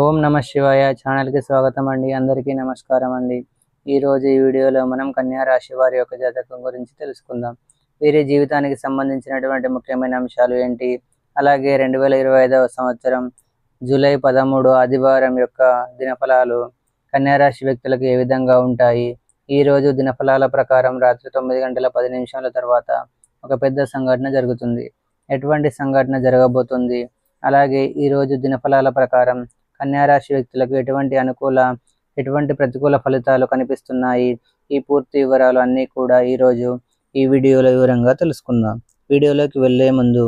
ఓం నమ శివాయ ఛానల్కి స్వాగతం అండి. అందరికీ నమస్కారం అండి. ఈరోజు ఈ వీడియోలో మనం కన్యా రాశి వారి యొక్క జాతకం గురించి తెలుసుకుందాం. వీరి జీవితానికి సంబంధించినటువంటి ముఖ్యమైన అంశాలు ఏంటి? అలాగే రెండు వేల ఇరవై ఐదవ సంవత్సరం జూలై పదమూడు ఆదివారం యొక్క దినఫలాలు కన్యా రాశి వ్యక్తులకు ఏ విధంగా ఉంటాయి? ఈ రోజు దినఫలాల ప్రకారం రాత్రి తొమ్మిది గంటల పది నిమిషాల తర్వాత ఒక పెద్ద సంఘటన జరుగుతుంది. ఎటువంటి సంఘటన జరగబోతుంది? అలాగే ఈ రోజు దినఫలాల ప్రకారం కన్యారాశి వ్యక్తులకు ఎటువంటి అనుకూల ఎటువంటి ప్రతికూల ఫలితాలు కనిపిస్తున్నాయి? ఈ పూర్తి వివరాలు అన్నీ కూడా ఈరోజు ఈ వీడియోలో వివరంగా తెలుసుకుందాం. వీడియోలోకి వెళ్ళే ముందు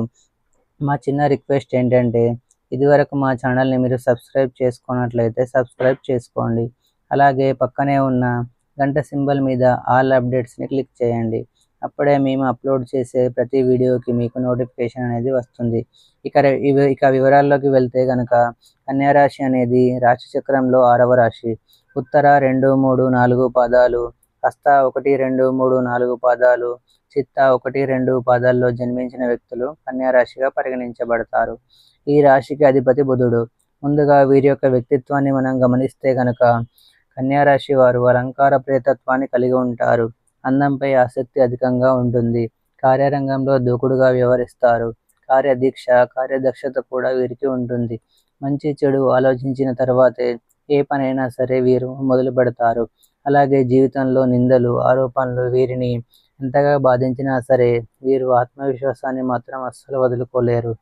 మా చిన్న రిక్వెస్ట్ ఏంటంటే ఇదివరకు మా ఛానల్ని మీరు సబ్స్క్రైబ్ చేసుకున్నట్లయితే సబ్స్క్రైబ్ చేసుకోండి. అలాగే పక్కనే ఉన్న గంట సింబల్ మీద ఆల్ అప్డేట్స్ని క్లిక్ చేయండి. అప్పుడే మేము అప్లోడ్ చేసే ప్రతి వీడియోకి మీకు నోటిఫికేషన్ అనేది వస్తుంది. ఇక ఇవి- ఇక వివరాల్లోకి వెళ్తే కనుక కన్యారాశి అనేది రాశి చక్రంలో ఆరవ రాశి. ఉత్తర రెండు మూడు నాలుగు పాదాలు హస్త ఒకటి రెండు మూడు నాలుగు పాదాలు చిత్త ఒకటి రెండు పాదాల్లో జన్మించిన వ్యక్తులు కన్యారాశిగా పరిగణించబడతారు. ఈ రాశికి అధిపతి బుధుడు. ముందుగా వీరి యొక్క వ్యక్తిత్వాన్ని మనం గమనిస్తే కనుక కన్యారాశి వారు అలంకార ప్రేతత్వాన్ని కలిగి ఉంటారు. అందంపై ఆసక్తి అధికంగా ఉంటుంది. కార్యరంగంలో దూకుడుగా వ్యవహరిస్తారు. కార్యదీక్ష కార్యదక్షత కూడా వీరికి ఉంటుంది. మంచి చెడు ఆలోచించిన తర్వాతే ఏ పనైనా సరే వీరు మొదలు పెడతారు. అలాగే జీవితంలో నిందలు ఆరోపణలు వీరిని ఎంతగా బాధించినా సరే వీరు ఆత్మవిశ్వాసాన్ని మాత్రం అస్సలు వదులుకోలేరు.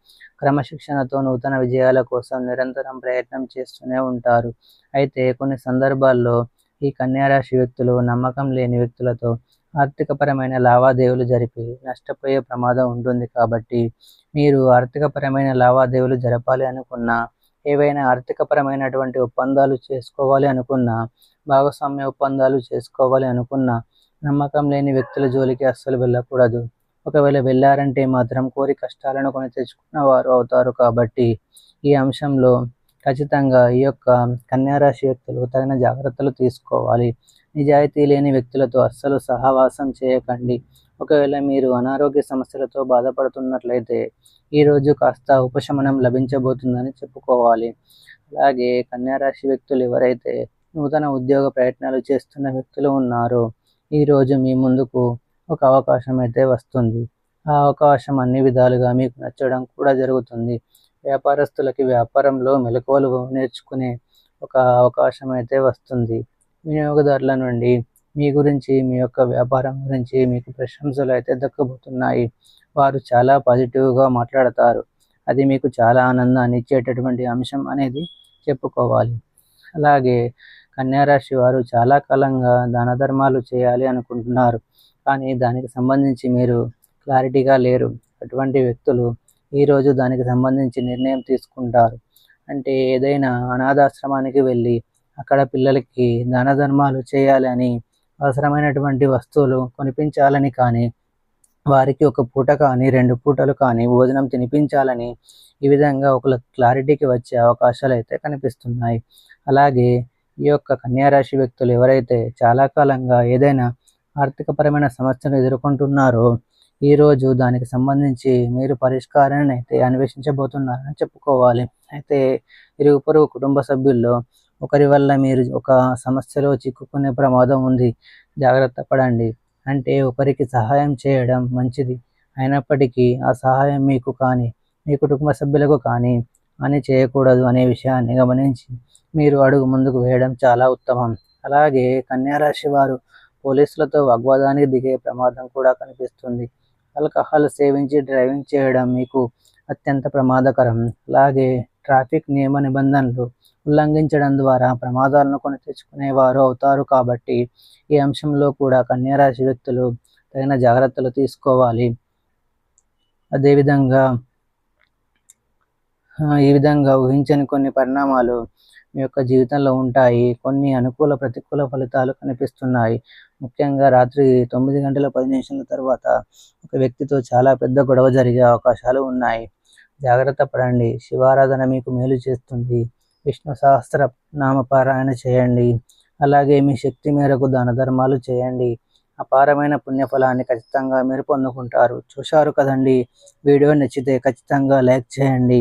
క్రమశిక్షణతో నూతన విజయాల కోసం నిరంతరం ప్రయత్నం చేస్తూనే ఉంటారు. అయితే కొన్ని సందర్భాల్లో ఈ కన్యారాశి వ్యక్తులు నమ్మకం లేని వ్యక్తులతో ఆర్థికపరమైన లావాదేవీలు జరిపి నష్టపోయే ప్రమాదం ఉంటుంది కాబట్టి మీరు ఆర్థికపరమైన లావాదేవీలు జరపాలి అనుకున్నా ఏవైనా ఆర్థికపరమైనటువంటి ఒప్పందాలు చేసుకోవాలి అనుకున్నా భాగస్వామ్య ఒప్పందాలు చేసుకోవాలి అనుకున్నా నమ్మకం లేని వ్యక్తుల జోలికి అస్సలు వెళ్ళకూడదు. ఒకవేళ వెళ్ళారంటే మాత్రం కోరి కష్టాలను కొని తెచ్చుకున్న వారు అవుతారు కాబట్టి ఈ అంశంలో ఖచ్చితంగా ఈ యొక్క కన్యారాశి వ్యక్తులు తగిన జాగ్రత్తలు తీసుకోవాలి. నిజాయితీ లేని వ్యక్తులతో అస్సలు సహవాసం చేయకండి. ఒకవేళ మీరు అనారోగ్య సమస్యలతో బాధపడుతున్నట్లయితే ఈరోజు కాస్త ఉపశమనం లభించబోతుందని చెప్పుకోవాలి. అలాగే కన్యారాశి వ్యక్తులు ఎవరైతే నూతన ఉద్యోగ ప్రయత్నాలు చేస్తున్న వ్యక్తులు ఉన్నారో ఈరోజు మీ ముందుకు ఒక అవకాశం అయితే వస్తుంది. ఆ అవకాశం అన్ని విధాలుగా మీకు నచ్చడం కూడా జరుగుతుంది. వ్యాపారస్తులకి వ్యాపారంలో మెలకువలు నేర్చుకునే ఒక అవకాశం అయితే వస్తుంది. వినియోగదారుల నుండి మీ గురించి మీ యొక్క వ్యాపారం గురించి మీకు ప్రశంసలు అయితే దక్కబోతున్నాయి. వారు చాలా పాజిటివ్గా మాట్లాడతారు. అది మీకు చాలా ఆనందాన్ని ఇచ్చేటటువంటి అంశం అనేది చెప్పుకోవాలి. అలాగే కన్యారాశి వారు చాలా కాలంగా దాన ధర్మాలు చేయాలి అనుకుంటున్నారు. కానీ దానికి సంబంధించి మీరు క్లారిటీగా లేరు. అటువంటి వ్యక్తులు ఈరోజు దానికి సంబంధించి నిర్ణయం తీసుకుంటారు. అంటే ఏదైనా అనాథాశ్రమానికి వెళ్ళి అక్కడ పిల్లలకి దాన ధర్మాలు చేయాలని అవసరమైనటువంటి వస్తువులు కొనిపించాలని కానీ వారికి ఒక పూట కానీ రెండు పూటలు కానీ భోజనం తినిపించాలని ఈ విధంగా ఒక క్లారిటీకి వచ్చే అవకాశాలు అయితే కనిపిస్తున్నాయి. అలాగే ఈ యొక్క కన్యారాశి వ్యక్తులు ఎవరైతే చాలా కాలంగా ఏదైనా ఆర్థికపరమైన సమస్యను ఎదుర్కొంటున్నారో ఈరోజు దానికి సంబంధించి మీరు పరిష్కారాన్ని అయితే అన్వేషించబోతున్నారని చెప్పుకోవాలి. అయితే ఇరుగు పొరుగు కుటుంబ సభ్యుల్లో ఒకరి వల్ల మీరు ఒక సమస్యలో చిక్కుకునే ప్రమాదం ఉంది. జాగ్రత్త పడండి. అంటే ఒకరికి సహాయం చేయడం మంచిది. అయినప్పటికీ ఆ సహాయం మీకు కానీ మీ కుటుంబ సభ్యులకు కానీ అని చేయకూడదు అనే విషయాన్ని గమనించి మీరు అడుగు ముందుకు వేయడం చాలా ఉత్తమం. అలాగే కన్యారాశి వారు పోలీసులతో వాగ్వాదానికి దిగే ప్రమాదం కూడా కనిపిస్తుంది. ఆల్కహాల్ సేవించి డ్రైవింగ్ చేయడం మీకు అత్యంత ప్రమాదకరం. అలాగే ట్రాఫిక్ నియమ నిబంధనలు ఉల్లంఘించడం ద్వారా ప్రమాదాలను కొని తెచ్చుకునేవారు అవుతారు కాబట్టి ఈ అంశంలో కూడా కన్యారాశి వ్యక్తులు తగిన జాగ్రత్తలు తీసుకోవాలి. అదేవిధంగా ఈ విధంగా ఊహించని కొన్ని పరిణామాలు మీ యొక్క జీవితంలో ఉంటాయి. కొన్ని అనుకూల ప్రతికూల ఫలితాలు కనిపిస్తున్నాయి. ముఖ్యంగా రాత్రి తొమ్మిది గంటల పది నిమిషాల తర్వాత ఒక వ్యక్తితో చాలా పెద్ద గొడవ జరిగే అవకాశాలు ఉన్నాయి. జాగ్రత్త పడండి. శివారాధన మీకు మేలు చేస్తుంది. విష్ణు సహస్ర నామపారాయణ చేయండి. అలాగే మీ శక్తి మేరకు దాన ధర్మాలు చేయండి. అపారమైన పుణ్యఫలాన్ని ఖచ్చితంగా మీరు పొందుకుంటారు. చూశారు కదండి? వీడియో నచ్చితే ఖచ్చితంగా లైక్ చేయండి.